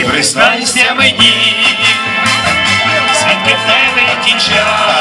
і признайся мені, свідки в тебе ті.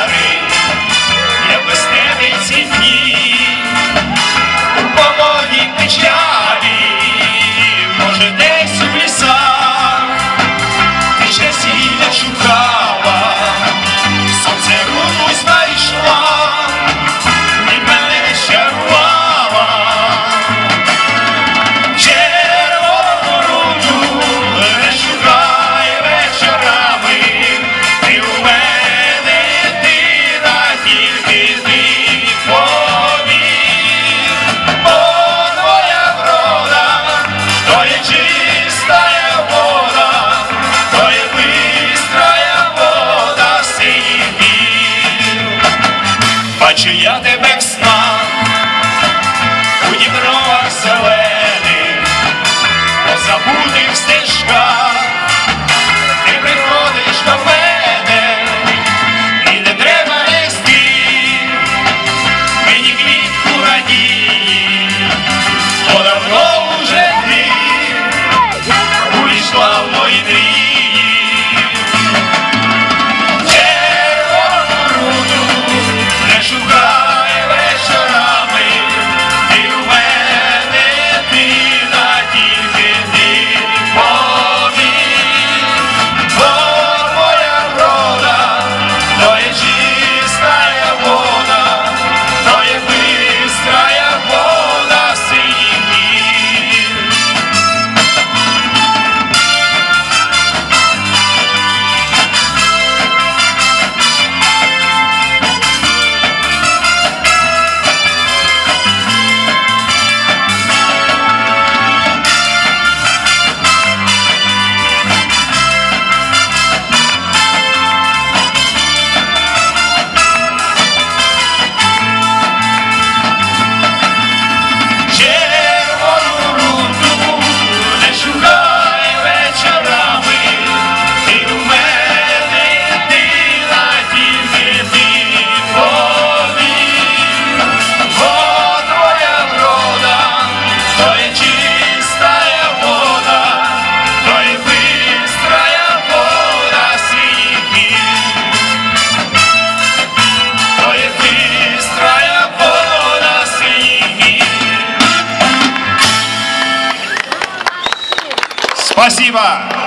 Спасибо.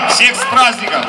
Всех с праздником.